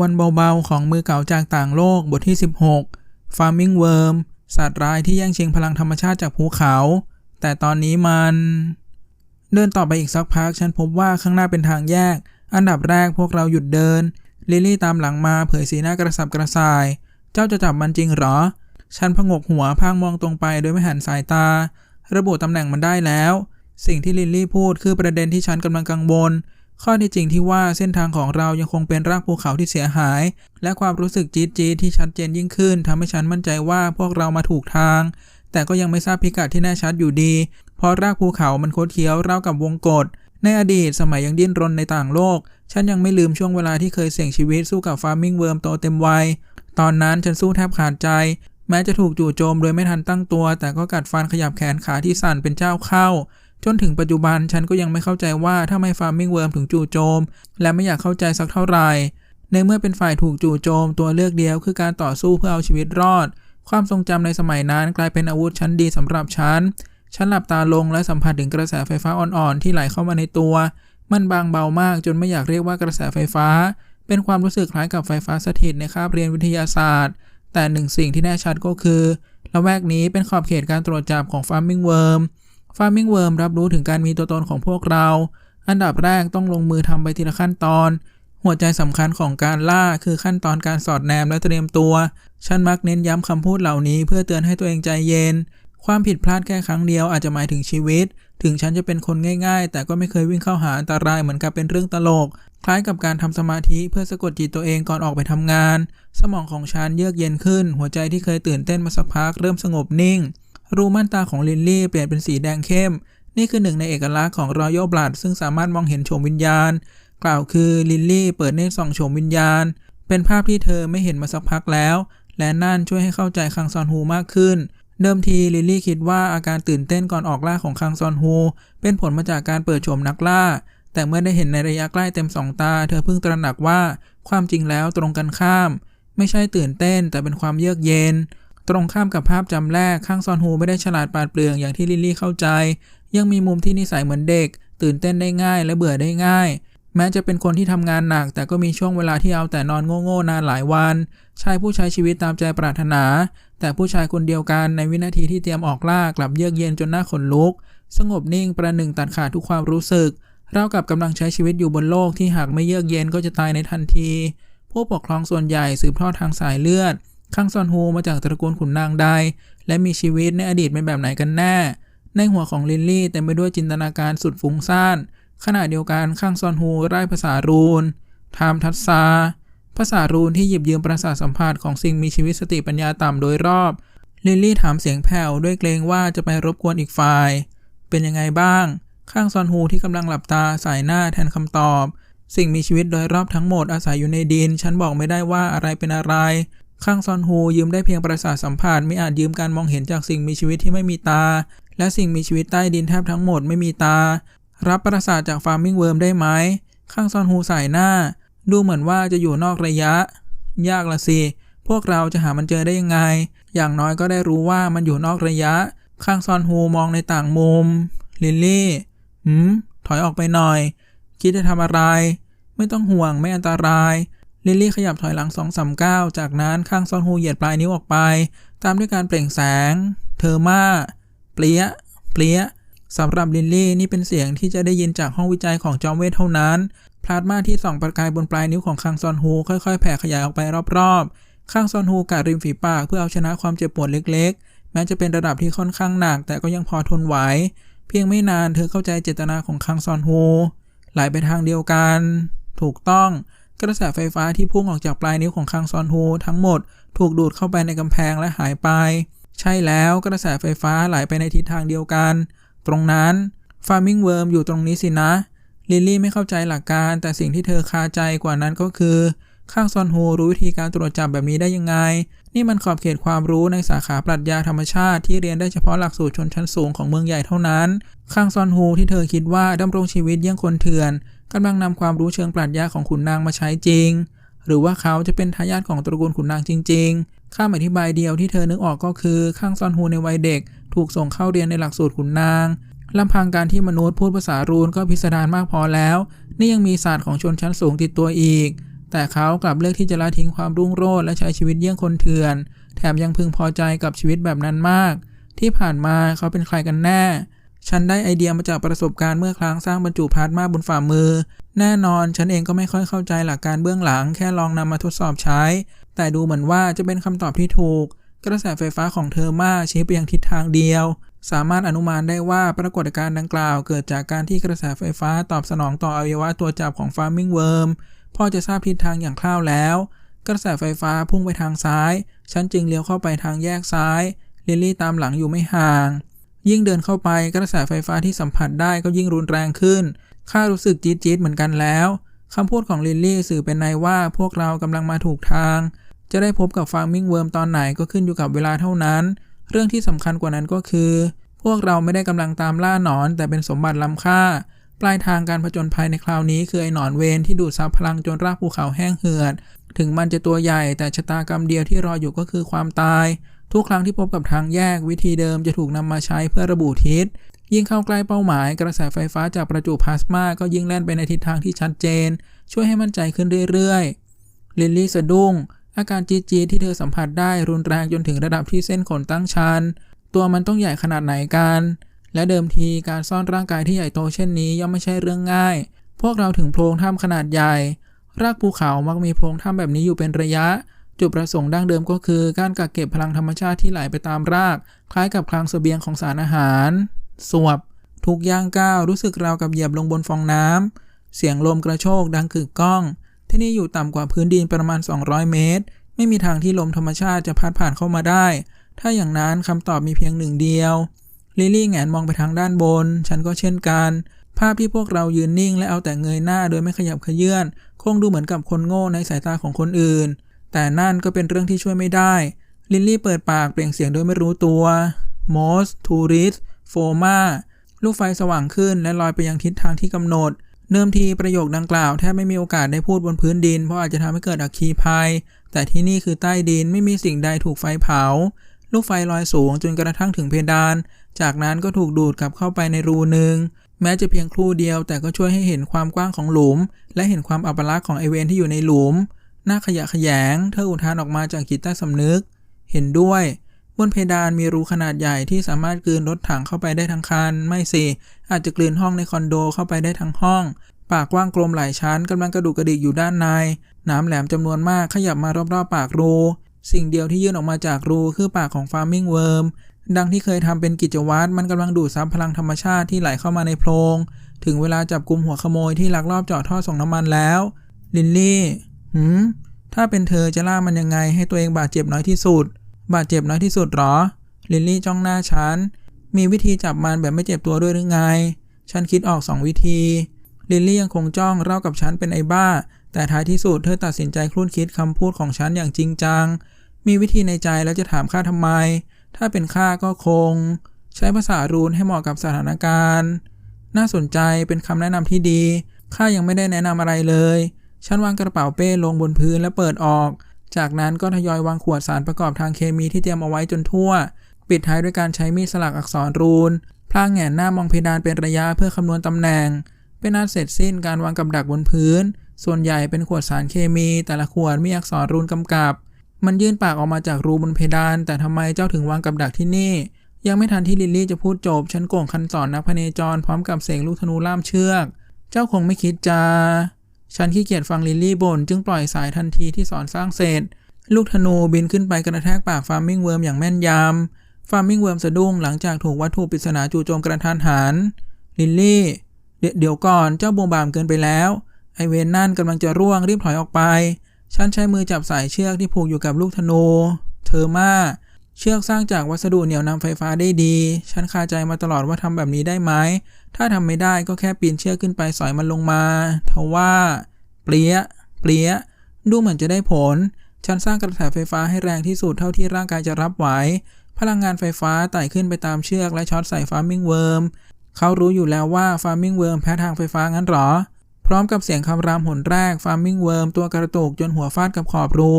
วันเบาๆ ของมือเก่าจากต่างโลกบทที่ 16 Farming Worm สัตว์ร้ายที่แย่งชิงพลังธรรมชาติจากภูเขา แต่ตอนนี้มัน เดินต่อไปอีกสักพัก ฉันพบว่าข้างหน้าเป็นทางแยก อันดับแรกพวกเราหยุดเดิน ลิลลี่ตามหลังมาเผยสีหน้ากระสับกระส่าย เจ้าจะจับมันจริงหรอ ฉันพงกหัวพางมองตรงไปโดยไม่หันสายตา ระบุตำแหน่งมันได้แล้ว สิ่งที่ลิลลี่พูดคือประเด็นที่ฉันกำลังกังวล ข้อที่จริงที่ว่าเส้นทางของเรายังคงเป็นรากภูเขาที่เสียหาย และความรู้สึกจี๊ดจี๊ดที่ชัดเจนยิ่งขึ้นทำให้ฉันมั่นใจว่าพวกเรามาถูกทาง แต่ก็ยังไม่ทราบพิกัดที่แน่ชัดอยู่ดี เพราะรากภูเขามันโคดเคี้ยวราวกับวงกฏในอดีตสมัยยังดิ้นรนในต่างโลก ฉันยังไม่ลืมช่วงเวลาที่เคยเสี่ยงชีวิตสู้กับฟาร์มิงเวิร์มโตเต็มวัย ตอนนั้นฉันสู้แทบขาดใจ แม้จะถูกจู่โจมโดยไม่ทันตั้งตัว แต่ก็กัดฟันขยับแขนขาที่สั่นเป็นเจ้าเข้า จนถึงปัจจุบันฉันก็ยังไม่เข้าใจว่าทำไมฟาร์มิงเวิร์มถึงจู่โจม และไม่อยากเข้าใจสักเท่าไหร่ในเมื่อเป็นฝ่ายถูกจู่โจมตัวเลือกเดียวคือการต่อสู้เพื่อเอาชีวิตรอด ความทรงจำในสมัยนั้นกลายเป็นอาวุธชั้นดีสำหรับฉัน ฉันหลับตาลงและสัมผัสถึงกระแสไฟฟ้าอ่อนๆ ที่ไหลเข้ามาในตัว มันบางเบามากจนไม่อยากเรียกว่ากระแสไฟฟ้า เป็นความรู้สึกคล้ายกับไฟฟ้าสถิตในคาบเรียนวิทยาศาสตร์ แต่หนึ่งสิ่งที่แน่ชัดก็คือละแวกนี้เป็นขอบเขตการตรวจจับของ Farming Worm Farming Worm รับรู้ถึงการมีตัวตนของพวกเรา อันดับแรกต้องลงมือทำไปทีละขั้นตอน หัวใจสำคัญของการล่าคือขั้นตอนการสอดแนมและเตรียมตัว ฉันมักเน้นย้ำคำพูดเหล่านี้เพื่อเตือนให้ตัวเองใจเย็น ความผิดพลาดแค่ครั้งเดียวอาจจะหมายถึงชีวิต ถึงฉันจะเป็นคนง่ายๆ แต่ก็ไม่เคยวิ่งเข้าหาอันตรายเหมือนกับเป็นเรื่องตลก คล้ายกับการทำสมาธิเพื่อสะกดจิตตัวเองก่อนออกไปทำงาน สมองของฉันเยือกเย็นขึ้น หัวใจที่เคยตื่นเต้นมาสักพักเริ่มสงบนิ่ง รูม่านตาของลินลี่เปลี่ยนเป็นสีแดงเข้ม นี่คือหนึ่งในเอกลักษณ์ของรอยัลบลัดซึ่งสามารถมองเห็นโฉมวิญญาณ กล่าวคือลินลี่เปิดเนตรส่องโฉมวิญญาณ เป็นภาพที่เธอไม่เห็นมาสักพักแล้ว และนั่นช่วยให้เข้าใจคังซอนฮูมากขึ้น เดิมทีลิลลี่คิดว่าอาการตื่นเต้นก่อนออกล่าของคังซอนฮูเป็นผลมาจากการเปิดโฉมนักล่า แต่เมื่อได้เห็นในระยะใกล้เต็มสองตา เธอเพิ่งตระหนักว่าความจริงแล้วตรงกันข้าม ไม่ใช่ตื่นเต้นแต่เป็นความเยือกเย็น ตรงข้ามกับภาพจำแรกข้างซอนฮูไม่ได้ฉลาดปราดเปรื่องอย่างที่ลิลลี่เข้าใจ ยังมีมุมที่นิสัยเหมือนเด็ก ตื่นเต้นได้ง่ายและเบื่อได้ง่าย แม้จะเป็นคนที่ทำงานหนัก แต่ก็มีช่วงเวลาที่เอาแต่นอนโง่ๆนานหลายวัน ชายผู้ใช้ชีวิตตามใจปรารถนา แต่ผู้ชายคนเดียวกันในวินาทีที่เตรียมออกล่ากลับเยือกเย็นจนหน้าขนลุก สงบนิ่งประหนึ่งตัดขาดทุกความรู้สึกเรากับกำลังใช้ชีวิตอยู่บนโลกที่หากไม่เยือกเย็นก็จะตายในทันที ผู้ปกครองส่วนใหญ่สืบทอดทางสายเลือด คังซอนฮูมาจากตระกูลขุนนางใด และมีชีวิตในอดีตเป็นแบบไหนกันแน่ ในหัวของลิลลี่เต็มไปด้วยจินตนาการสุดฟุ้งซ่าน ขณะเดียวกันข้างซอนฮูไร้ภาษารูนไทม์ทัสซา ภาษารูนที่หยิบยืมประสาทสัมผัสของสิ่งมีชีวิตสติปัญญาต่ำโดยรอบ ลิลลี่ถามเสียงแผ่วด้วยเกรงว่าจะไปรบกวนอีกฝ่าย เป็นยังไงบ้าง ข้างซอนฮูที่กำลังหลับตาสายหน้าแทนคำตอบ สิ่งมีชีวิตโดยรอบทั้งหมดอาศัยอยู่ในดิน ฉันบอกไม่ได้ว่าอะไรเป็นอะไร ข้างซอนฮูยืมได้เพียงประสาทสัมผัสไม่อาจยืมการมองเห็นจากสิ่งมีชีวิตที่ไม่มีตา และสิ่งมีชีวิตใต้ดินแทบทั้งหมดไม่มีตา รับประสาทจากฟาร์มิงเวิร์มได้ไหมข้างซอนฮูสายหน้า ดูเหมือนว่าจะอยู่นอกระยะ ยากละสิ พวกเราจะหามันเจอได้ยังไง อย่างน้อยก็ได้รู้ว่ามันอยู่นอกระยะ ข้างซอนฮูมองในต่างมุม ลิลลี่หืมถอยออกไปหน่อย คิดจะทำอะไร ไม่ต้องห่วงไม่อันตราย ลิลลี่ขยับถอยหลังสองสามก้าวจากนั้นข้างซอนฮูเหยียดปลายนิ้วออกไป ตามด้วยการเปล่งแสงเธอมาเปลี้ย เปลี้ยสำหรับลิลลี่นี่เป็นเสียงที่จะได้ยินจากห้องวิจัยของจอมเวทเท่านั้น พลาสมาที่ส่องประกายบนปลายนิ้วของคังซอนฮูค่อยๆ แผ่ขยายออกไปรอบๆข้างซอนฮูกัดริมฝีปากเพื่อเอาชนะความเจ็บปวดเล็กๆ แม้จะเป็นระดับที่ค่อนข้างหนักแต่ก็ยังพอทนไหว เพียงไม่นานเธอเข้าใจเจตนาของคังซอนฮูไหลไปทางเดียวกัน ถูกต้อง กระแสไฟฟ้าที่พุ่งออกจากปลายนิ้วของคังซอนฮูทั้งหมด ถูกดูดเข้าไปในกำแพงและหายไป ใช่แล้วกระแสไฟฟ้าไหลไปในทิศทางเดียวกัน ตรงนั้นฟาร์มิงเวิร์มอยู่ตรงนี้สินะ ลิลลี่ไม่เข้าใจหลักการ แต่สิ่งที่เธอคาใจกว่านั้นก็คือข้างซอนฮูรู้วิธีการตรวจจับแบบนี้ได้ยังไง นี่มันขอบเขตความรู้ในสาขาปรัชญาธรรมชาติที่เรียนได้เฉพาะหลักสูตรชนชั้นสูงของเมืองใหญ่เท่านั้น ข้างซอนฮูที่เธอคิดว่าดำรงชีวิตเยี่ยงคนเถื่อน กำลังนำความรู้เชิงปรัชญาของขุนนางมาใช้จริง หรือว่าเขาจะเป็นทายาทของตระกูลขุนนางจริง ๆข้ามอธิบายเดียวที่เธอนึกออกก็คือข้างซอนฮูในวัยเด็ก ถูกส่งเข้าเรียนในหลักสูตรขุนนางลำพังการที่มนุษย์พูดภาษารูนก็พิสดารมากพอแล้ว นี่ยังมีศาสตร์ของชนชั้นสูงติดตัวอีก แต่เขากลับเลือกที่จะละทิ้งความรุ่งโรจน์และใช้ชีวิตเยี่ยงคนเถื่อน แถมยังพึงพอใจกับชีวิตแบบนั้นมาก ที่ผ่านมาเขาเป็นใครกันแน่ ฉันได้ไอเดียมาจากประสบการณ์เมื่อครั้งสร้างบรรจุพลาสมาบนฝ่ามือ แน่นอนฉันเองก็ไม่ค่อยเข้าใจหลักการเบื้องหลัง แค่ลองนำมาทดสอบใช้ แต่ดูเหมือนว่าจะเป็นคำตอบที่ถูก กระแสไฟฟ้าของเธอมาชี้ไปยังทิศทางเดียว สามารถอนุมานได้ว่าปรากฏการณ์ดังกล่าว เกิดจากการที่กระแสไฟฟ้าตอบสนองต่ออวัยวะตัวจับของฟาร์มิงเวิร์มพอจะทราบทิศทางอย่างคร่าวแล้ว กระแสไฟฟ้าพุ่งไปทางซ้าย ฉันจึงเลี้ยวเข้าไปทางแยกซ้ายลิลลี่ตามหลังอยู่ไม่ห่าง ยิ่งเดินเข้าไปกระแสไฟฟ้าที่สัมผัสได้ก็ยิ่งรุนแรงขึ้น ข้ารู้สึกจี๊ดจี๊ดเหมือนกันแล้วคำพูดของลิลลี่สื่อเป็นในว่าพวกเรากำลังมาถูกทาง จะได้พบกับฟาร์มิงเวิร์มตอนไหนก็ขึ้นอยู่กับเวลาเท่านั้น เรื่องที่สำคัญกว่านั้นก็คือ พวกเราไม่ได้กำลังตามล่าหนอน แต่เป็นสมบัติล้ำค่า ปลายทางการผจญภัยในคราวนี้คือไอ้หนอนเวนที่ดูดซับพลังจนรากภูเขาแห้งเหือด ถึงมันจะตัวใหญ่แต่ชะตากรรมเดียวที่รออยู่ก็คือความตาย ทุกครั้งที่พบกับทางแยกวิธีเดิมจะถูกนำมาใช้เพื่อระบุทิศ ยิ่งเข้าใกล้เป้าหมาย กระแสไฟฟ้าจากประจุพลาสมาก็ยิ่งแล่นไปในทิศทางที่ชัดเจน ช่วยให้มั่นใจขึ้นเรื่อยๆลิลลี่สะดุ้ง อาการจี๊ดที่เธอสัมผัสได้รุนแรงจนถึงระดับที่เส้นขนตั้งชันตัวมันต้องใหญ่ขนาดไหนกัน และเดิมทีการซ่อนร่างกายที่ใหญ่โตเช่นนี้ย่อมไม่ใช่เรื่องง่าย พวกเราถึงโพรงถ้ำขนาดใหญ่ รากภูเขามักมีโพรงถ้ำแบบนี้อยู่เป็นระยะ จุดประสงค์ดั้งเดิมก็คือ การกักเก็บพลังธรรมชาติที่ไหลไปตามราก คล้ายกับคลังเสบียงของสารอาหาร สวบ ทุกย่างก้าว รู้สึกราวกับเหยียบลงบนฟองน้ำเสียงลมกระโชกดังกึกก้อง ที่นี่อยู่ต่ำกว่าพื้นดินประมาณ 200 เมตร ไม่มีทางที่ลมธรรมชาติจะพัดผ่านเข้ามาได้ ถ้าอย่างนั้นคำตอบมีเพียงหนึ่งเดียว ลิลี่แงนมองไปทางด้านบน ฉันก็เช่นกัน ภาพที่พวกเรายืนนิ่งและเอาแต่เงยหน้าโดยไม่ขยับเขยื่อนคงดูเหมือนกับคนโง่ในสายตาของคนอื่น แต่นั่นก็เป็นเรื่องที่ช่วยไม่ได้ ลิลลี่เปิดปากเปล่งเสียงโดยไม่รู้ตัวมอสทูริสโฟมาลูกไฟสว่างขึ้นและลอยไปยังทิศทางที่กำหนด เนิ่มทีประโยคดังกล่าวแทบไม่มีโอกาสได้พูดบนพื้นดินเพราะอาจจะทำให้เกิดอัคคีภัย แต่ที่นี่คือใต้ดินไม่มีสิ่งใดถูกไฟเผา ลูกไฟลอยสูงจนกระทั่งถึงเพดาน จากนั้นก็ถูกดูดกลับเข้าไปในรูหนึ่งแม้จะเพียงครู่เดียวแต่ก็ช่วยให้เห็นความกว้างของหลุม และเห็นความอัปลักษณ์ของไอเวนที่อยู่ในหลุม หน้าขยะแขยง เธออุทานออกมาจากจิตใต้สำนึก เห็นด้วย บนเพดานมีรูขนาดใหญ่ที่สามารถกลืนรถถังเข้าไปได้ทั้งคัน ไม่สิ อาจจะกลืนห้องในคอนโดเข้าไปได้ทั้งห้อง ปากกว้างกลมหลายชั้นกำลังกระดุกกระดิกอยู่ด้านใน น้ำแหลมจำนวนมากขยับมารอบๆปากรู สิ่งเดียวที่ยื่นออกมาจากรูคือปากของฟาร์มิงเวิร์มดังที่เคยทำเป็นกิจวัตรมันกำลังดูดซับพลังธรรมชาติที่ไหลเข้ามาในโพรง ถึงเวลาจับกลุ่มหัวขโมยที่ลักลอบเจาะท่อส่งน้ำมันแล้ว ลินลี่ หืมถ้าเป็นเธอจะล่ามันยังไงให้ตัวเองบาดเจ็บน้อยที่สุด บาดเจ็บน้อยที่สุดหรอ ลินลี่จ้องหน้าฉัน มีวิธีจับมันแบบไม่เจ็บตัวด้วยหรือไง ฉันคิดออกสองวิธี ลินลี่ยังคงจ้องเล่ากับฉันเป็นไอ้บ้า แต่ท้ายที่สุดเธอตัดสินใจครุ่นคิดคำพูดของฉันอย่างจริงจัง มีวิธีในใจแล้วจะถามข้าทำไม ถ้าเป็นข้าก็คง ใช้ภาษารูนให้เหมาะกับสถานการณ์ น่าสนใจเป็นคำแนะนำที่ดี ข้ายังไม่ได้แนะนำอะไรเลย ฉันวางกระเป๋าเป้ลงบนพื้นและเปิดออก จากนั้นก็ทยอยวางขวดสารประกอบทางเคมีที่เตรียมเอาไว้จนทั่ว ปิดท้ายด้วยการใช้มีดสลักอักษรรูน พลางแหงนหน้ามองเพดานเป็นระยะเพื่อคำนวณตำแหน่ง เป็นอันเสร็จสิ้นการวางกับดักบนพื้น ส่วนใหญ่เป็นขวดสารเคมี แต่ละขวดมีอักษรรูนกำกับ มันยื่นปากออกมาจากรูบนเพดาน แต่ทำไมเจ้าถึงวางกับดักที่นี่ ยังไม่ทันที่ลิลลี่จะพูดจบ ฉันโก่งคันสอนนักพเนจรพร้อมกับเสกลูกธนูล่ามเชือก เจ้าคงไม่คิดจะ ฉันขี้เกียจฟังลิลลี่บ่นจึงปล่อยสายทันทีที่สอนสร้างเสร็จ ลูกธนูบินขึ้นไปกระแทกปากฟาร์มิงเวิร์มอย่างแม่นยำ ฟาร์มิงเวิร์มสะดุ้งหลังจากถูกวัตถุปริศนาจู่โจมกระทันหัน ลิลลี่ เดี๋ยวก่อนเจ้าบวงบามเกินไปแล้ว ไอเวนนั่นกำลังจะร่วงรีบถอยออกไป ฉันใช้มือจับสายเชือกที่ผูกอยู่กับลูกธนู เธอมา เชือกสร้างจากวัสดุเหนี่ยวนำไฟฟ้าได้ดี ฉันคาใจมาตลอดว่าทำแบบนี้ได้ไหม ถ้าทำไม่ได้ก็แค่ปีนเชือกขึ้นไปสอยมันลงมา ทว่าเปลี้ย เปลี้ย ดูเหมือนจะได้ผล ฉันสร้างกระแสไฟฟ้าให้แรงที่สุดเท่าที่ร่างกายจะรับไหว พลังงานไฟฟ้าไต่ขึ้นไปตามเชือกและช็อตใส่ฟาร์มิงเวิร์ม เขารู้อยู่แล้วว่าฟาร์มิงเวิร์มแพ้ทางไฟฟ้างั้นหรอ พร้อมกับเสียงคำรามหนแรกฟาร์มิงเวิร์มตัวกระตุกจนหัวฟาดกับขอบรู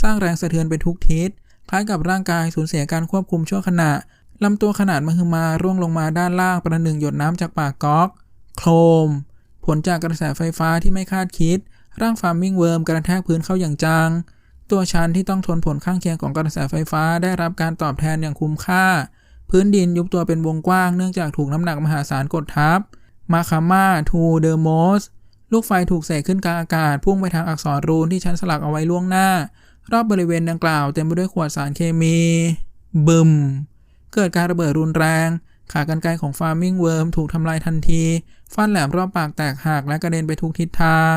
สร้างแรงสะเทือนไปทุกทิศ คล้ายกับร่างกายสูญเสียการควบคุมชั่วขณะลำตัวขนาดมหึมาร่วงลงมาด้านล่างประหนึ่งหยดน้ำจากปากก๊อก โครม ผลจากกระแสไฟฟ้าที่ไม่คาดคิด ร่างฟาร์มมิ่งเวิร์มกระแทกพื้นเข้าอย่างจัง ตัวฉันที่ต้องทนผลข้างเคียงของกระแสไฟฟ้าได้รับการตอบแทนอย่างคุ้มค่า พื้นดินยุบตัวเป็นวงกว้างเนื่องจากถูกน้ำหนักมหาศาลกดทับ มาคาม่าทูเดอร์โมสลูกไฟถูกเสกขึ้นกลางอากาศพุ่งไปทางอักษรรูนที่ฉันสลักเอาไว้ล่วงหน้า รอบบริเวณดังกล่าวเต็มไปด้วยขวดสารเคมี บึม เกิดการระเบิดรุนแรง ขากรรไกรของฟาร์มิงเวิร์มถูกทำลายทันที ฟันแหลมรอบปากแตกหักและกระเด็นไปทุกทิศทาง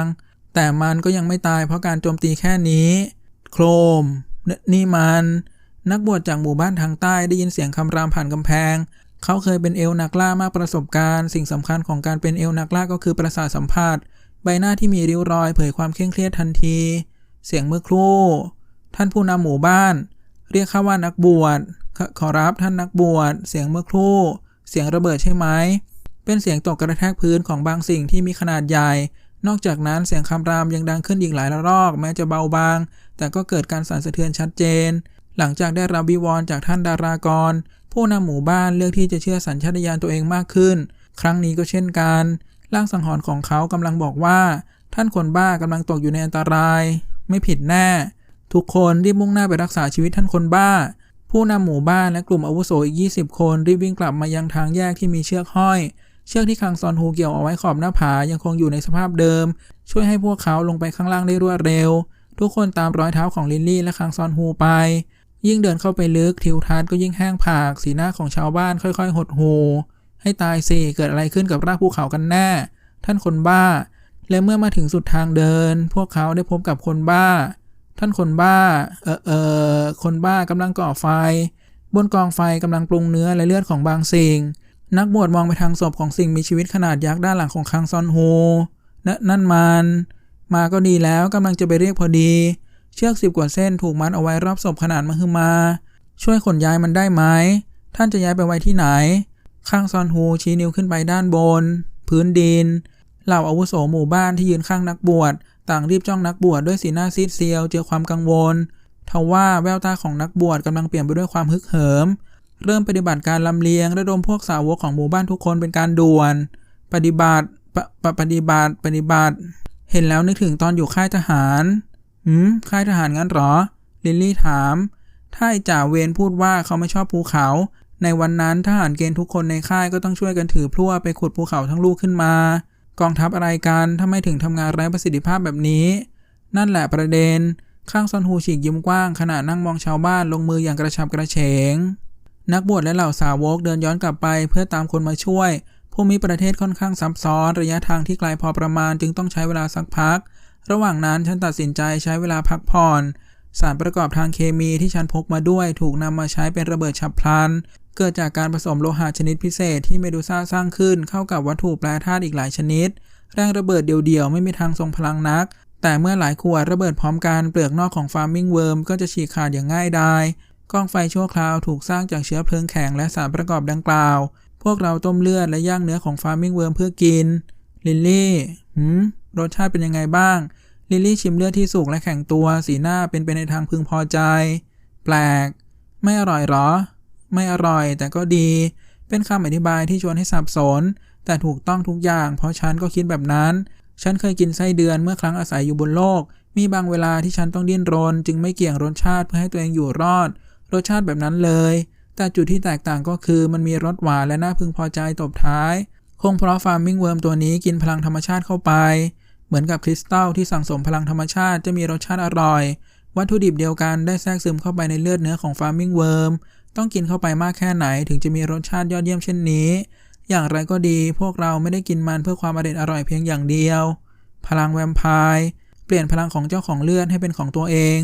แต่มันก็ยังไม่ตายเพราะการโจมตีแค่นี้ โครมนนี่มัน นักบวชจากหมู่บ้านทางใต้ได้ยินเสียงคำรามผ่านกำแพง เขาเคยเป็นเอลนักล่ามากประสบการณ์ สิ่งสำคัญของการเป็นเอลนักล่าก็คือประสาทสัมผัส ใบหน้าที่มีริ้วรอยเผยความเคร่งเครียดทันที เสียงเมื่อครู่ ท่านผู้นำหมู่บ้าน เรียกข้าว่านักบวชขขอรับท่านนักบวชเสียงเมื่อครู่ เสียงระเบิดใช่ไหมเป็นเสียงตกกระแทกพื้นของบางสิ่งที่มีขนาดใหญ่ นอกจากนั้นเสียงคำรามยังดังขึ้นอีกหลายระลอก แม้จะเบาบาง แต่ก็เกิดการสั่นสะเทือนชัดเจน หลังจากได้รับวิวรณ์จากท่านดารากร ผู้นำหมู่บ้านเลือกที่จะเชื่อสัญชาตญาณตัวเองมากขึ้น ครั้งนี้ก็เช่นกันร่างสังหรณ์ของเขากำลังบอกว่า ท่านคนบ้ากำลังตกอยู่ในอันตราย ไม่ผิดแน่ ทุกคนรีบมุ่งหน้าไปรักษาชีวิตท่านคนบ้า ผู้นำหมู่บ้านและกลุ่มอาวุโสอีก 20 คนรีบวิ่งกลับมายังทางแยกที่มีเชือกห้อย เชือกที่คังซอนฮูเกี่ยวเอาไว้ขอบหน้าผายังคงอยู่ในสภาพเดิม ช่วยให้พวกเขาลงไปข้างล่างได้รวดเร็ว ทุกคนตามรอยเท้าของลิลลี่และคังซอนฮูไป ยิ่งเดินเข้าไปลึกทิวทัศน์ก็ยิ่งแห้งผาก สีหน้าของชาวบ้านค่อย ๆ หดหูให้ตายสิเกิดอะไรขึ้นกับรากภูเขากันแน่ ท่านคนบ้า และเมื่อมาถึงสุดทางเดิน พวกเขาได้พบกับคนบ้า ท่านคนบ้า เออเออคนบ้ากำลังก่อไฟ บนกองไฟกำลังปรุงเนื้อและเลือดของบางสิ่ง นักบวชมองไปทางศพของสิ่งมีชีวิตขนาดยักษ์ด้านหลังของคังซอนโฮนนั่นมัน มาก็ดีแล้วกำลังจะไปเรียกพอดี เชือกสิบกว่าเส้นถูกมัดเอาไว้รอบศพขนาดมหึมา ช่วยขนย้ายมันได้ไหม ท่านจะย้ายไปไว้ที่ไหน ข้างซอนฮูชี้นิ้วขึ้นไปด้านบน พื้นดิน เหล่าอาวุโสหมู่บ้านที่ยืนข้างนักบวช ต่างรีบจ้องนักบวชด้วยสีหน้าซีดเซียวเจอความกังวลทว่าแววตาของนักบวชกำลังเปลี่ยนไปด้วยความฮึกเหิม เริ่มปฏิบัติการลำเลียงระดมพวกสาวกของหมู่บ้านทุกคนเป็นการด่วน ปฏิบัติปปปฏิบัติปฏิบัติ เห็นแล้วนึกถึงตอนอยู่ค่ายทหารหืมค่ายทหารงั้นหรอ ลิลลี่ถาม ถ้าไอจ่าเวรพูดว่าเขาไม่ชอบภูเขา ในวันนั้นทหารเกณฑ์ทุกคนในค่ายก็ต้องช่วยกันถือพลั่วไปขุดภูเขาทั้งลูกขึ้นมา กองทัพอะไรกันถ้าไม่ถึงทำงานไร้ประสิทธิภาพแบบนี้ นั่นแหละประเด็น ข้างซอนฮูฉีกยิ้มกว้างขณะนั่งมองชาวบ้านลงมืออย่างกระฉับกระเฉง นักบวชและเหล่าสาวกเดินย้อนกลับไปเพื่อตามคนมาช่วยภูมิประเทศค่อนข้างซับซ้อน ระยะทางที่ไกลพอประมาณจึงต้องใช้เวลาสักพัก ระหว่างนั้นฉันตัดสินใจใช้เวลาพักผ่อนสารประกอบทางเคมีที่ฉันพกมาด้วยถูกนำมาใช้เป็นระเบิดฉับพลัน เกิดจากการผสมโลหะชนิดพิเศษที่เมดูซ่าสร้างขึ้นเข้ากับวัตถุแปรธาตุอีกหลายชนิด แรงระเบิดเดี่ยวๆ ไม่มีทางทรงพลังนัก แต่เมื่อหลายขวดระเบิดพร้อมกันเปลือกนอกของฟาร์มิงเวิร์มก็จะฉีกขาดอย่างง่ายดายกองไฟชั่วคราวถูกสร้างจากเชื้อเพลิงแข็งและสารประกอบดังกล่าว พวกเราต้มเลือดและย่างเนื้อของฟาร์มิงเวิร์มเพื่อกิน ลิลลี่หืมรสชาติเป็นยังไงบ้าง ลิลลี่ชิมเลือดที่สุกและแข็งตัว สีหน้าเป็นไปในทางพึงพอใจ แปลก ไม่อร่อยหรอ ไม่อร่อยแต่ก็ดี เป็นคำอธิบายที่ชวนให้สับสน แต่ถูกต้องทุกอย่าง เพราะฉันก็คิดแบบนั้น ฉันเคยกินไส้เดือนเมื่อครั้งอาศัยอยู่บนโลก มีบางเวลาที่ฉันต้องดิ้นรน จึงไม่เกี่ยงรสชาติเพื่อให้ตัวเองอยู่รอด รสชาติแบบนั้นเลย แต่จุดที่แตกต่างก็คือมันมีรสหวานและน่าพึงพอใจตบท้าย คงเพราะฟาร์มิงเวิร์มตัวนี้กินพลังธรรมชาติเข้าไป เหมือนกับคริสตัลที่สั่งสมพลังธรรมชาติจะมีรสชาติอร่อย วัตถุดิบเดียวกันได้แทรกซึมเข้าไปในเลือดเนื้อของฟาร์มิงเวิร์ม ต้องกินเข้าไปมากแค่ไหนถึงจะมีรสชาติยอดเยี่ยมเช่นนี้ อย่างไรก็ดีพวกเราไม่ได้กินมันเพื่อความอร่อยอร่อยเพียงอย่างเดียว พลังแวมไพร์เปลี่ยนพลังของเจ้าของเลือดให้เป็นของตัวเอง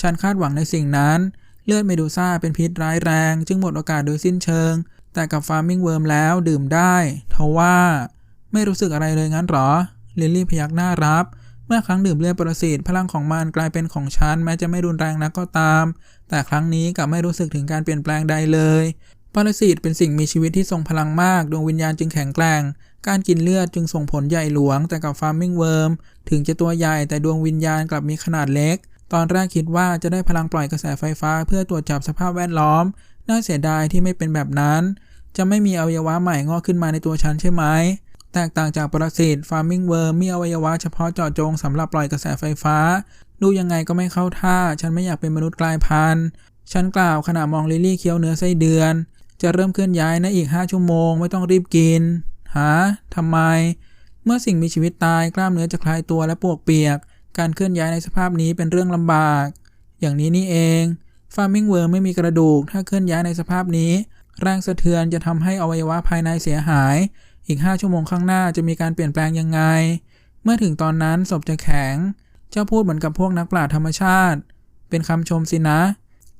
ฉันคาดหวังในสิ่งนั้น เลือดเมดูซ่าเป็นพิษร้ายแรง จึงหมดโอกาสโดยสิ้นเชิง แต่กับฟาร์มิงเวิร์มแล้วดื่มได้ ทว่า ไม่รู้สึกอะไรเลยงั้นหรอลิลลี่พยักหน้ารับ เมื่อครั้งดื่มเลือดปรสิทธิ์พลังของมันกลายเป็นของฉันแม้จะไม่รุนแรงนักก็ตาม แต่ครั้งนี้กลับไม่รู้สึกถึงการเปลี่ยนแปลงใดเลยปรสิตเป็นสิ่งมีชีวิตที่ทรงพลังมากดวงวิญญาณจึงแข็งแกร่ง การกินเลือดจึงส่งผลใหญ่หลวง แต่กับฟาร์มิงเวิร์มถึงจะตัวใหญ่แต่ดวงวิญญาณกลับมีขนาดเล็ก ตอนแรกคิดว่าจะได้พลังปล่อยกระแสไฟฟ้าเพื่อตรวจจับสภาพแวดล้อม น่าเสียดายที่ไม่เป็นแบบนั้น จะไม่มีอวัยวะใหม่งอกขึ้นมาในตัวฉันใช่ไหม แตกต่างจากปรสิตฟาร์มิงเวิร์มมีอวัยวะเฉพาะเจาะจงสำหรับปล่อยกระแสไฟฟ้า ดูยังไงก็ไม่เข้าท่า ฉันไม่อยากเป็นมนุษย์กลายพันธุ์ ฉันกล่าวขณะมองลิลลี่เคี้ยวเนื้อไส้เดือน จะเริ่มเคลื่อนย้ายในอีก 5 ชั่วโมง ไม่ต้องรีบกิน หาทำไม เมื่อสิ่งมีชีวิตตายกล้ามเนื้อจะคลายตัวและปวกเปียก การเคลื่อนย้ายในสภาพนี้เป็นเรื่องลำบาก อย่างนี้นี่เอง ฟาร์มิงเวิร์มไม่มีกระดูก ถ้าเคลื่อนย้ายในสภาพนี้ แรงสะเทือนจะทำให้อวัยวะภายในเสียหาย อีก 5 ชั่วโมงข้างหน้าจะมีการเปลี่ยนแปลงยังไง เมื่อถึงตอนนั้นศพจะแข็ง เจ้าพูดเหมือนกับพวกนักปราชญ์ธรรมชาติ เป็นคำชมสินะ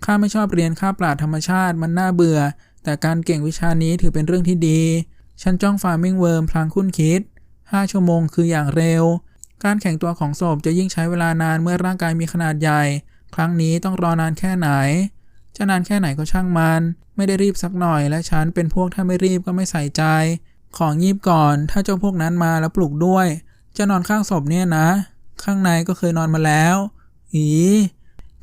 ข้าไม่ชอบเรียนข้าปราชญ์ธรรมชาติมันน่าเบื่อ แต่การเก่งวิชานี้ถือเป็นเรื่องที่ดี ฉันจ้องฟาร์มิงเวิร์มพลางคุ้นคิด 5 ชั่วโมงคืออย่างเร็ว การแข็งตัวของศพจะยิ่งใช้เวลานานเมื่อร่างกายมีขนาดใหญ่ ครั้งนี้ต้องรอนานแค่ไหนจะนานแค่ไหนก็ช่างมัน ไม่ได้รีบสักหน่อยและฉันเป็นพวกถ้าไม่รีบก็ไม่ใส่ใจ ของยีบก่อน ถ้าเจ้าพวกนั้นมาแล้วปลุกด้วย จะนอนข้างศพเนี่ยนะ ข้างในก็เคยนอนมาแล้ว อี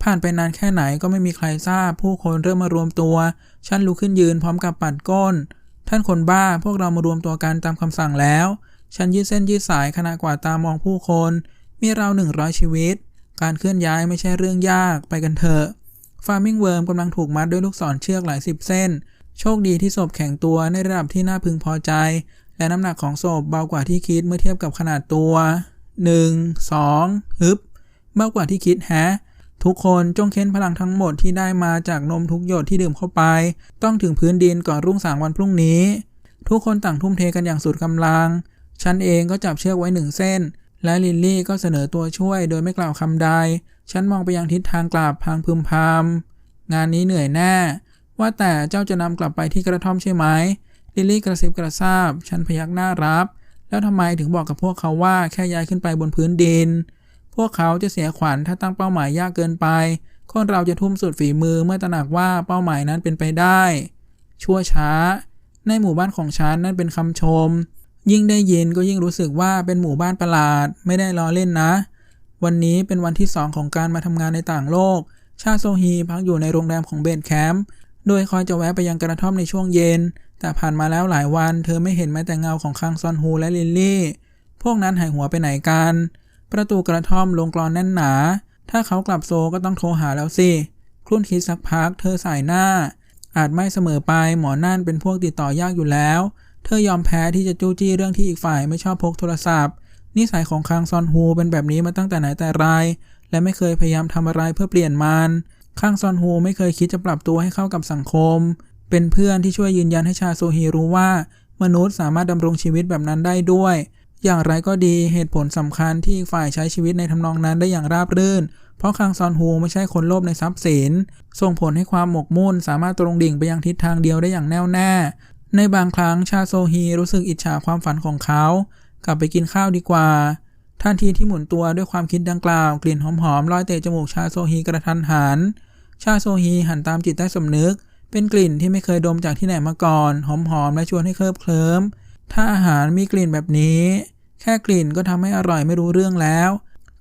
ผ่านไปนานแค่ไหนก็ไม่มีใครทราบ ผู้คนเริ่มมารวมตัว ฉันลุกขึ้นยืนพร้อมกับปัดก้น ท่านคนบ้าพวกเรามารวมตัวกันตามคำสั่งแล้ว ฉันยืดเส้นยืดสายขณะกวาดตามองผู้คน มีราวหนึ่งร้อยชีวิต การเคลื่อนย้ายไม่ใช่เรื่องยากไปกันเถอะฟาร์มิงเวิร์มกำลังถูกมัดด้วยลูกศรเชือกหลายสิบเส้น โชคดีที่ศพแข็งตัวในระดับที่น่าพึงพอใจ และน้ำหนักของศพเบากว่าที่คิดเมื่อเทียบกับขนาดตัว 1 2ฮึบเบากว่าที่คิดแฮะทุกคนจงเค้นพลังทั้งหมดที่ได้มาจากนมทุกหยดที่ดื่มเข้าไป ต้องถึงพื้นดินก่อนรุ่งสางวันพรุ่งนี้ ทุกคนต่างทุ่มเทกันอย่างสุดกำลัง ฉันเองก็จับเชือกไว้หนึ่งเส้น และลิลลี่ก็เสนอตัวช่วยโดยไม่กล่าวคำใด ฉันมองไปยังทิศทางกลับพางพึมพำงานนี้เหนื่อยแน่ ว่าแต่เจ้าจะนำกลับไปที่กระท่อมใช่ไหมลิลลี่กระซิบกระซาบ ฉันพยักหน้ารับ แล้วทำไมถึงบอกกับพวกเขาว่าแค่ย้ายขึ้นไปบนพื้นดิน พวกเขาจะเสียขวัญถ้าตั้งเป้าหมายยากเกินไป คนเราจะทุ่มสุดฝีมือเมื่อตระหนักว่าเป้าหมายนั้นเป็นไปได้ ชั่วช้า ในหมู่บ้านของฉันนั่นเป็นคำชม ยิ่งได้ยินก็ยิ่งรู้สึกว่าเป็นหมู่บ้านประหลาด ไม่ได้ล้อเล่นนะ วันนี้เป็นวันที่สองของการมาทำงานในต่างโลก ชาโซฮีพักอยู่ในโรงแรมของเบนแคมป์ โดยคอยจะแวะไปยังกระท่อมในช่วงเย็น แต่ผ่านมาแล้วหลายวัน เธอไม่เห็นแม้แต่เงาของคังซอนฮูและลิลลี่ พวกนั้นหายหัวไปไหนกัน ประตูกระท่อมลงกรอนแน่นหนา ถ้าเขากลับโซก็ต้องโทรหาแล้วสิ ครุ่นคิดสักพัก เธอสายหน้า อาจไม่เสมอไป หมอนั่นเป็นพวกติดต่อยากอยู่แล้ว เธอยอมแพ้ที่จะจู้จี้เรื่องที่อีกฝ่ายไม่ชอบพกโทรศัพท์ นิสัยของคังซอนฮูเป็นแบบนี้มาตั้งแต่ไหนแต่ไร และไม่เคยพยายามทำอะไรเพื่อเปลี่ยนมัน คังซอนฮูไม่เคยคิดจะปรับตัวให้เข้ากับสังคม เป็นเพื่อนที่ช่วยยืนยันให้ชาโซฮีรู้ว่า มนุษย์สามารถดำรงชีวิตแบบนั้นได้ด้วย อย่างไรก็ดีเหตุผลสำคัญที่ฝ่ายใช้ชีวิตในทำนองนั้นได้อย่างราบรื่น เพราะคังซอนฮูไม่ใช่คนโลภในทรัพย์สิน ส่งผลให้ความหมกมุ่นสามารถตรงดิ่งไปยังทิศทางเดียวได้อย่างแน่วแน่ ในบางครั้งชาโซฮีรู้สึกอิจฉาความฝันของเขา กลับไปกินข้าวดีกว่าทันทีที่หมุนตัวด้วยความคิดดังกล่าว กลิ่นหอมๆลอยเตะจมูกชาโซฮีกระทันหัน ชาโซฮีหันตามจิตใต้สำนึก เป็นกลิ่นที่ไม่เคยดมจากที่ไหนมาก่อน หอมๆและชวนให้เคลิบเคลิ้ม ถ้าอาหารมีกลิ่นแบบนี้ แค่กลิ่นก็ทำให้อร่อยไม่รู้เรื่องแล้ว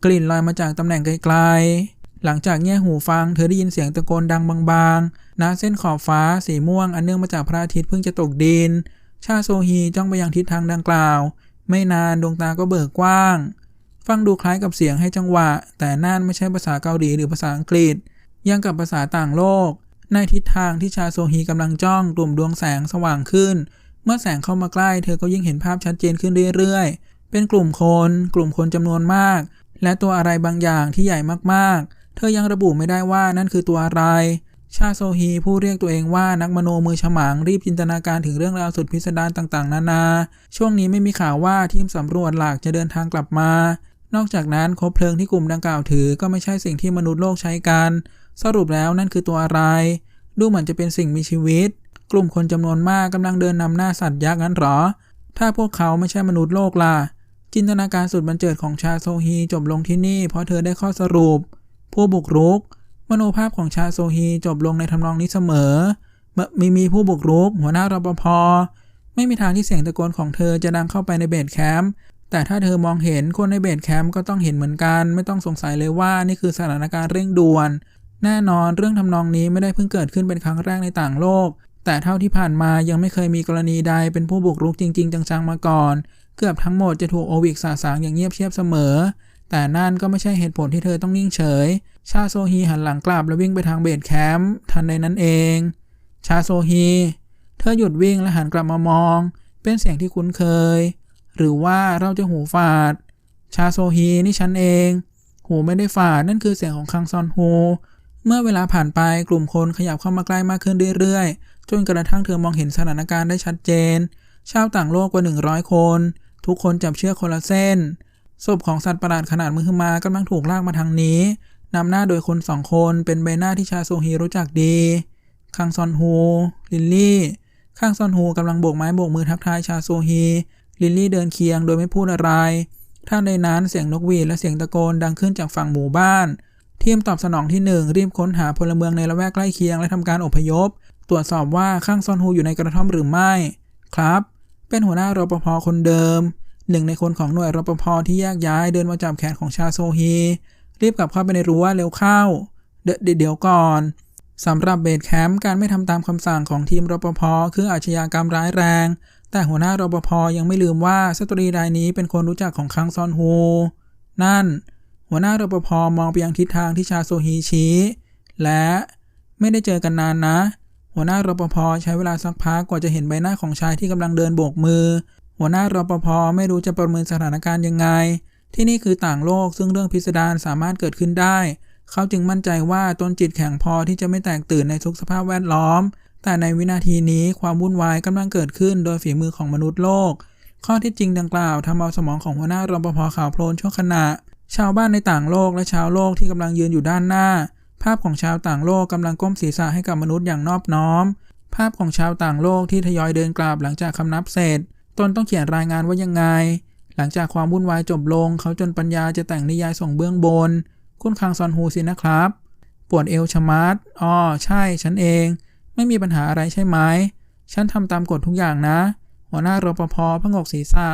กลิ่นลอยมาจากตำแหน่งไกลๆ หลังจากแง่หูฟังเธอได้ยินเสียงตะโกนดังบางๆณเส้นขอบฟ้าสีม่วงอันเนื่องมาจากพระอาทิตย์เพิ่งจะตกดิน ชาโซฮีจ้องไปยังทิศทางดังกล่าว ไม่นานดวงตาก็เบิกกว้าง ฟังดูคล้ายกับเสียงให้จังหวะ แต่นั่นไม่ใช่ภาษาเกาหลีหรือภาษาอังกฤษ ยังกับภาษาต่างโลก ในทิศทางที่ชาโซฮีกำลังจ้องกลุ่มดวงแสงสว่างขึ้น เมื่อแสงเข้ามาใกล้เธอก็ยิ่งเห็นภาพชัดเจนขึ้นเรื่อยๆ เป็นกลุ่มคน กลุ่มคนจำนวนมาก และตัวอะไรบางอย่างที่ใหญ่มากๆ เธอยังระบุไม่ได้ว่านั่นคือตัวอะไร ชาโซฮีผู้เรียกตัวเองว่านักมโนมือฉมังรีบจินตนาการถึงเรื่องราวสุดพิสดารต่างๆ นานา ช่วงนี้ไม่มีข่าวว่าทีมสำรวจหลักจะเดินทางกลับมานอกจากนั้นคบเพลิงที่กลุ่มดังกล่าวถือก็ไม่ใช่สิ่งที่มนุษย์โลกใช้กัน สรุปแล้วนั่นคือตัวอะไร ดูเหมือนจะเป็นสิ่งมีชีวิต กลุ่มคนจำนวนมากกำลังเดินนำหน้าสัตว์ยักษ์นั้นหรอ ถ้าพวกเขาไม่ใช่มนุษย์โลกล่ะ จินตนาการสุดบันเจิดของชาโซฮีจบลงที่นี่เพราะเธอได้ข้อสรุป ผู้บุกรุก มโนภาพของชาโซฮีจบลงในทำนองนี้เสมอเมื่อมีมีผู้บุกรุก หัวหน้ารปภไม่มีทางที่เสียงตะโกนของเธอจะดังเข้าไปในเบสแคมป์แต่ถ้าเธอมองเห็นคนในเบสแคมป์ก็ต้องเห็นเหมือนกัน ไม่ต้องสงสัยเลยว่านี่คือสถานการณ์เร่งด่วน แน่นอนเรื่องทำนองนี้ไม่ได้เพิ่งเกิดขึ้นเป็นครั้งแรกในต่างโลก แต่เท่าที่ผ่านมายังไม่เคยมีกรณีใดเป็นผู้บุกรุกจริง ๆ จังๆมาก่อน เกือบทั้งหมดจะถูกโอวิกสาสางอย่างเงียบเชียบเสมอ แต่นั่นก็ไม่ใช่เหตุผลที่เธอต้องนิ่งเฉย ชาโซฮีหันหลังกลับแล้ววิ่งไปทางเบสแคมป์ทันใดนั้นเอง ชาโซฮี เธอหยุดวิ่งและหันกลับมามอง เป็นเสียงที่คุ้นเคย หรือว่าเราจะหูฝาด ชาโซฮีนี่ฉันเอง หูไม่ได้ฝาดนั่นคือเสียงของคังซอนฮู เมื่อเวลาผ่านไปกลุ่มคนขยับเข้ามาใกล้มากขึ้นเรื่อยๆ จนกระทั่งเธอมองเห็นสถานการณ์ได้ชัดเจน ชาวต่างโลกกว่า 100 คน ทุกคนจับเชือกคนละเส้น ศพของสัตว์ประหลาดขนาดมือมากำลังถูกลากมาทางนี้ นำหน้าโดยคนสองคนเป็นใบหน้าที่ชาโซฮีรู้จักดี คังซอนฮู ลิลลี่ คังซอนฮูกำลังโบกไม้โบกมือทักทายชาโซฮี ลิลลี่เดินเคียงโดยไม่พูดอะไรท่านในนั้นเสียงนกหวีดและเสียงตะโกนดังขึ้นจากฝั่งหมู่บ้าน ทีมตอบสนองที่ 1 รีบค้นหาพลเมืองในละแวกใกล้เคียงและทำการอพยพ ตรวจสอบว่าข้างซอนฮูอยู่ในกระท่อมหรือไม่ ครับ เป็นหัวหน้ารปภคนเดิม หนึ่งในคนของหน่วยรปภที่แยกย้ายเดินมาจับแขนของชาโซฮี รีบกลับเข้าไปในรั้วเร็วเข้า เด,เดี๋ยวก่อนสำหรับเบสแคมป์การไม่ทำตามคำสั่งของทีมรปภคืออาชญากรรมร้ายแรง แต่หัวหน้ารปภยังไม่ลืมว่าสตรีรายนี้เป็นคนรู้จักของคังซอนฮูนั่น หัวหน้ารปภมองไปยังทิศทางที่ชาโซฮีชี้และไม่ได้เจอกันนานนะ หัวหน้ารปภใช้เวลาสักพักกว่าจะเห็นใบหน้าของชายที่กำลังเดินโบกมือ หัวหน้ารปภไม่รู้จะประเมินสถานการณ์ยังไง ที่นี่คือต่างโลกซึ่งเรื่องพิสดารสามารถเกิดขึ้นได้ เขาจึงมั่นใจว่าตนจิตแข็งพอที่จะไม่แตกตื่นในทุกสภาพแวดล้อม แต่ในวินาทีนี้ความวุ่นวายกำลังเกิดขึ้นโดยฝีมือของมนุษย์โลก ข้อที่จริงดังกล่าวทำเอาสมองของหัวหน้ารปภข่าวโพลนชั่วขณะ ชาวบ้านในต่างโลกและชาวโลกที่กำลังยืนอยู่ด้านหน้า ภาพของชาวต่างโลกกำลังก้มศีรษะให้กับมนุษย์อย่างนอบน้อม ภาพของชาวต่างโลกที่ทยอยเดินกลับหลังจากคำนับเสร็จ ตนต้องเขียนรายงานว่ายังไง หลังจากความวุ่นวายจบลง เขาจนปัญญาจะแต่งนิยายส่งเบื้องบน คุณคังซอนฮูสินะครับปวดเอวชะมัดอ๋อใช่ ฉันเอง ไม่มีปัญหาอะไรใช่ไหม ฉันทำตามกฎทุกอย่างนะ หัวหน้ารปภพงกศีรษะ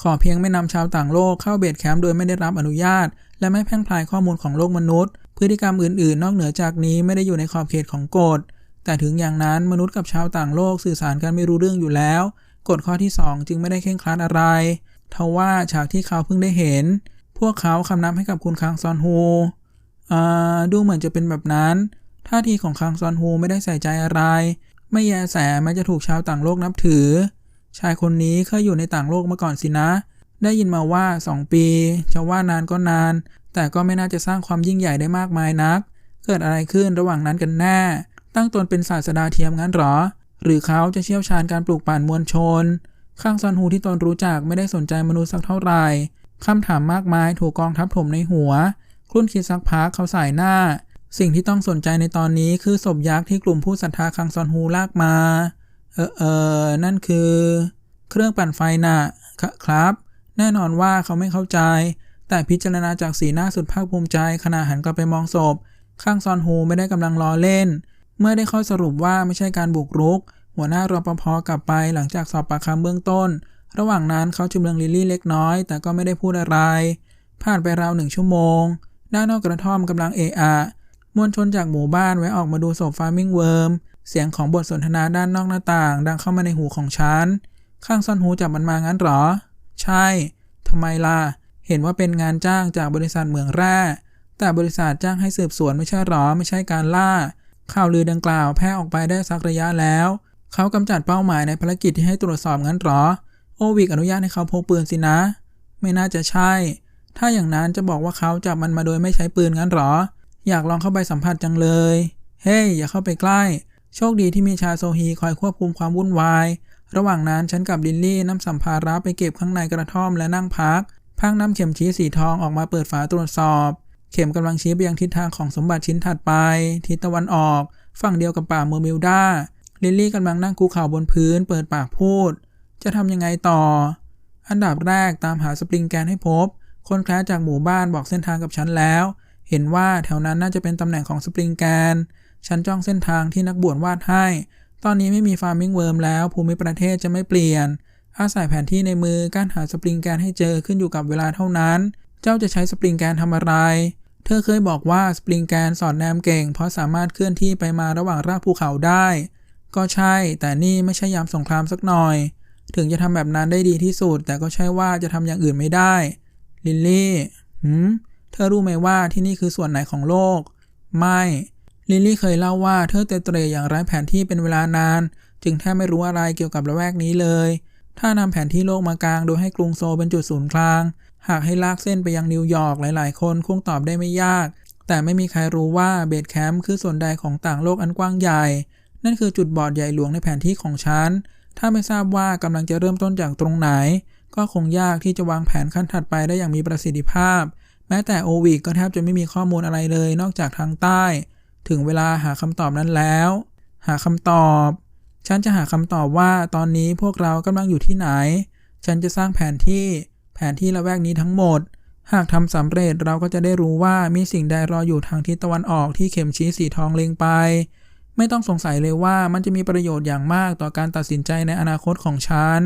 ขอเพียงไม่นำชาวต่างโลกเข้าเบสแคมป์โดยไม่ได้รับอนุญาต และไม่แพร่งพลายข้อมูลของโลกมนุษย์ พฤติกรรมอื่นๆ นอกเหนือจากนี้ไม่ได้อยู่ในขอบเขตของกฎ แต่ถึงอย่างนั้นมนุษย์กับชาวต่างโลกสื่อสารกันไม่รู้เรื่องอยู่แล้วกฎข้อที่ 2 จึงไม่ได้เคร่งครัดอะไร ทว่าฉากที่เขาเพิ่งได้เห็น พวกเขาคำนับให้กับคุณคังซอนฮูดูเหมือนจะเป็นแบบนั้น ท่าทีของคังซอนฮูไม่ได้ใส่ใจอะไร ไม่แยแสแม้จะถูกชาวต่างโลกนับถือ ชายคนนี้เคยอยู่ในต่างโลกมาก่อนสินะ ได้ยินมาว่า 2 ปีจะว่านานก็นาน แต่ก็ไม่น่าจะสร้างความยิ่งใหญ่ได้มากมายนัก เกิดอะไรขึ้นระหว่างนั้นกันแน่ ตั้งตนเป็นศาสดาเทียมงั้นหรอ หรือเขาจะเชี่ยวชาญการปลูกป่านมวลชน ข้างซอนฮูที่ตนรู้จักไม่ได้สนใจมนุษย์สักเท่าไหร่คำถามมากมายถูกกองทับถมในหัวครุ่นคิดสักพักเขาสายหน้า สิ่งที่ต้องสนใจในตอนนี้คือศพยักษ์ที่กลุ่มผู้ศรัทธาคังซอนฮูลากมา เออเออนั่นคือ เครื่องปั่นไฟน่ะคครับ แน่นอนว่าเขาไม่เข้าใจ แต่พิจารณาจากสีหน้าสุดภาคภูมิใจขณะหันกลับไปมองศพ ข้างซอนฮูไม่ได้กำลังล้อเล่น เมื่อได้ข้อสรุปว่าไม่ใช่การบุกรุก หัวหน้ารปภกลับไปหลังจากสอบปากคำเบื้องต้น ระหว่างนั้นเขาจุมเลืองลิลลี่เล็กน้อย แต่ก็ไม่ได้พูดอะไร ผ่านไปราวหนึ่งชั่วโมงด้านนอกกระท่อมกำลังเอะอะมวลชนจากหมู่บ้านแวะออกมาดูศพฟาร์มิงเวิร์ม เสียงของบทสนทนาด้านนอกหน้าต่าง ดังเข้ามาในหูของฉัน ข้างซ่อนหูจับมันมางั้นหรอ ใช่ ทำไมล่ะ เห็นว่าเป็นงานจ้างจากบริษัทเหมืองแร่ แต่บริษัทจ้างให้สืบสวนไม่ใช่หรอ ไม่ใช่การล่า ข่าวลือดังกล่าวแพร่ออกไปได้สักระยะแล้ว เขากำจัดเป้าหมายในภารกิจที่ให้ตรวจสอบงั้นหรอ โอวิกอนุญาตให้เขาพกปืนสินะ ไม่น่าจะใช่ ถ้าอย่างนั้นจะบอกว่าเขาจับมันมาโดยไม่ใช้ปืนงั้นหรอ อยากลองเข้าไปสัมผัสจังเลย เฮ้ยอย่าเข้าไปใกล้ โชคดีที่มีชาโซฮีคอยควบคุมความวุ่นวาย ระหว่างนั้นฉันกับลินลี่นำสัมภาระไปเก็บข้างในกระท่อมและนั่งพักพักน้ำเข็มชี้สีทองออกมาเปิดฝาตรวจสอบ เข็มกำลังชี้ไปยังทิศทางของสมบัติชิ้นถัดไป ทิศตะวันออก ฝั่งเดียวกับป่าเมอร์มิลดาลิลลี่กำลังนั่งคุกเข่าบนพื้น เปิดปากพูด จะทำยังไงต่อ อันดับแรกตามหาสปริงแกนให้พบ คนแคร์จากหมู่บ้านบอกเส้นทางกับฉันแล้ว เห็นว่าแถวนั้นน่าจะเป็นตำแหน่งของสปริงแกน ฉันจ้องเส้นทางที่นักบวชวาดให้ ตอนนี้ไม่มีฟาร์มิงเวิร์มแล้ว ภูมิประเทศจะไม่เปลี่ยน อาศัยแผนที่ในมือการหาสปริงแกนให้เจอขึ้นอยู่กับเวลาเท่านั้น เจ้าจะใช้สปริงแกนทำอะไร เธอเคยบอกว่าสปริงแกนสอดแนมเก่ง เพราะสามารถเคลื่อนที่ไปมาระหว่างรากภูเขาได้ ก็ใช่ แต่นี่ไม่ใช่ยามสงครามสักหน่อย ถึงจะทำแบบนั้นได้ดีที่สุด แต่ก็ใช่ว่าจะทำอย่างอื่นไม่ได้ ลิลลี่หืมเธอรู้ไหมว่าที่นี่คือส่วนไหนของโลก ไม่ ลิลลี่เคยเล่าว่าเธอเตเตรอย่างไร้แผนที่เป็นเวลานาน จึงแทบไม่รู้อะไรเกี่ยวกับละแวกนี้เลย ถ้านำแผนที่โลกมากลางโดยให้กรุงโซเป็นจุดศูนย์กลาง หากให้ลากเส้นไปยังนิวยอร์กหลาย ๆ คนคงตอบได้ไม่ยาก แต่ไม่มีใครรู้ว่าเบสแคมป์คือส่วนใดของต่างโลกอันกว้างใหญ่ นั่นคือจุดบอดใหญ่หลวงในแผนที่ของฉัน ถ้าไม่ทราบว่ากำลังจะเริ่มต้นจากตรงไหน ก็คงยากที่จะวางแผนขั้นถัดไปได้อย่างมีประสิทธิภาพ แม้แต่โอวิกก็แทบจะไม่มีข้อมูลอะไรเลย นอกจากทางใต้ ถึงเวลาหาคำตอบนั้นแล้ว หาคำตอบ ฉันจะหาคำตอบว่าตอนนี้พวกเรากำลังอยู่ที่ไหน ฉันจะสร้างแผนที่ แผนที่ละแวกนี้ทั้งหมด หากทำสำเร็จเราก็จะได้รู้ว่ามีสิ่งใดรออยู่ทางทิศตะวันออกที่เข็มชี้สีทองเล็งไป ไม่ต้องสงสัยเลยว่ามันจะมีประโยชน์อย่างมากต่อการตัดสินใจในอนาคตของฉัน